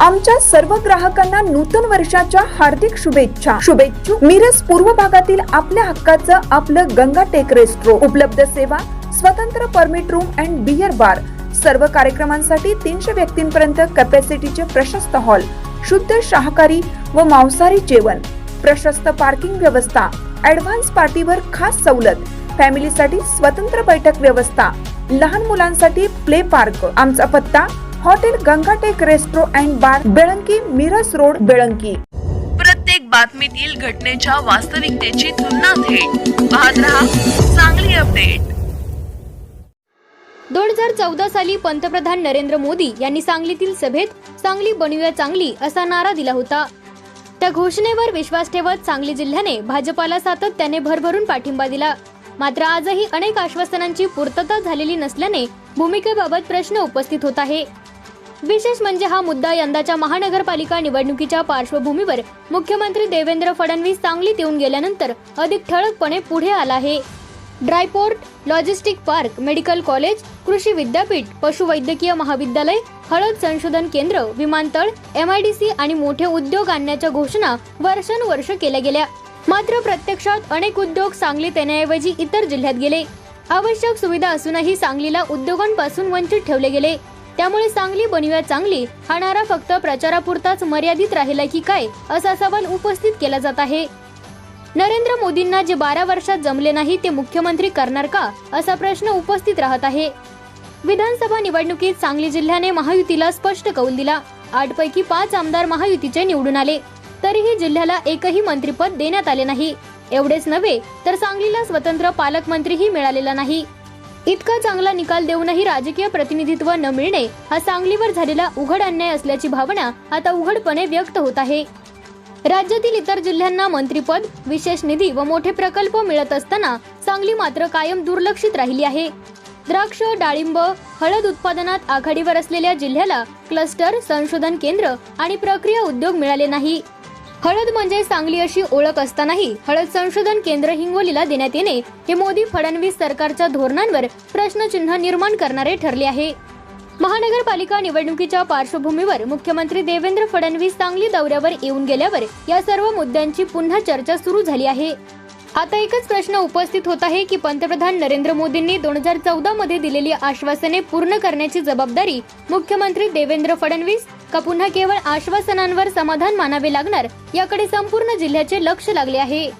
आमच्या सर्व ग्राहकांना नूतन वर्षाच्या हार्दिक शुभेच्छा. शुभेच्छू मिरज पूर्व भागातील आपल्या हक्काचं आपलं गंगा टेक रेस्ट्रो. उपलब्ध सेवा स्वतंत्र permit room and beer bar सर्व कार्यक्रमांसाठी तीनशे व्यक्तींपर्यंत कॅपॅसिटीचे प्रशस्त हॉल शुद्ध शाकाहारी व मांसाहारी जेवण. प्रशस्त पार्किंग व्यवस्था. ऍडव्हान्स पार्टीवर खास सवलत. फॅमिलीसाठी स्वतंत्र बैठक व्यवस्था. लहान मुलांसाठी प्ले पार्क आमचा पत्ता hotel Gangatek resto and bar Belanki Miraj road Belanki. प्रत्येक बातमीतील घटनेच्या वास्तविकतेची तुलना थेट. पाहत रहा चांगली अपडेट. दोन हजार चौदा साली पंतप्रधान नरेंद्र मोदी यांनी सांगलीतील सभेत सांगली बनवूया चांगली असा नारा दिला होता. त्या घोषणेवर विश्वास ठेवत सांगली जिल्ह्याने भाजपाला सातत्याने भरभरून पाठिंबा दिला. मात्र आजही अनेक आश्वासनांची पूर्तता झालेली नसल्याने भूमिकेबाबत प्रश्न उपस्थित होत आहे. विशेष म्हणजे हा मुद्दा यंदाच्या महानगरपालिका निवडणुकीच्या पार्श्वभूमीवर मुख्यमंत्री देवेंद्र फडणवीस सांगलीत येऊन गेल्यानंतर अधिक ठळकपणे पुढे आला आहे. Dry port logistic park medical college कृषी विद्यापीठ पशुवैद्यकीय महाविद्यालय हळद संशोधन केंद्र विमानतळ एमआयडीसी आणि मोठे उद्योग आणण्याच्या घोषणा वर्षानुवर्ष केल्या गेल्या. मात्र प्रत्यक्षात अनेक उद्योग सांगलीत येण्याऐवजी इतर जिल्ह्यात गेले. आवश्यक सुविधा असूनही सांगलीला उद्योगांपासून वंचित ठेवले गेले. त्यामुळे सांगली बनव्या चांगली हा नारा फक्त प्रचारापुरताच मर्यादित राहिला की काय असा सवाल उपस्थित केला जात आहे. नरेंद्र मोदींना जे बारा वर्षात जमले नाही ते मुख्यमंत्री करणार का असा प्रश्न उपस्थित राहत आहे. विधानसभा निवडणुकीत सांगली जिल्ह्याने महायुतीला स्पष्ट कौल दिला. आठ पैकी पाच आमदार महायुतीचे निवडून आले. तरीही जिल्ह्याला एकही मंत्रीपद देण्यात आले नाही. एवढेच नव्हे तर सांगलीला स्वतंत्र पालकमंत्रीही मिळालेला नाही. इतका चांगला निकाल देऊनही राजकीय प्रतिनिधित्व न मिळणे हा सांगलीवर झालेला उघड अन्याय असल्याची भावना आता उघडपणे व्यक्त होत आहे. राज्यातील इतर जिल्ह्यांना मंत्रीपद विशेष निधी व मोठे प्रकल्प मिळत असताना सांगली मात्र कायम दुर्लक्षित राहिली आहे. द्राक्ष डाळिंब हळद उत्पादनात आघाडीवर असलेल्या जिल्ह्याला क्लस्टर संशोधन केंद्र आणि प्रक्रिया उद्योग मिळाले नाही. हळद म्हणजे सांगली अशी ओळख असतानाही हळद संशोधन केंद्र हिंगोलीला देण्यात येणे हे मोदी फडणवीस सरकारच्या धोरणांवर प्रश्नचिन्ह निर्माण करणारे ठरले आहे. महानगरपालिका निवडणुकीच्या पार्श्वभूमीवर मुख्यमंत्री देवेंद्र फडणवीस सांगली दौऱ्यावर येऊन गेल्यावर या सर्व मुद्द्यांची पुन्हा चर्चा सुरू झाली आहे. आता एकच प्रश्न उपस्थित होत आहे की पंतप्रधान नरेंद्र मोदींनी दोन हजार चौदा मध्ये दिलेली आश्वासने पूर्ण करण्याची जबाबदारी मुख्यमंत्री देवेंद्र फडणवीस का पुन्हा केवळ आश्वासनांवर समाधान मानावे लागणार? याकडे संपूर्ण जिल्ह्याचे लक्ष लागले आहे.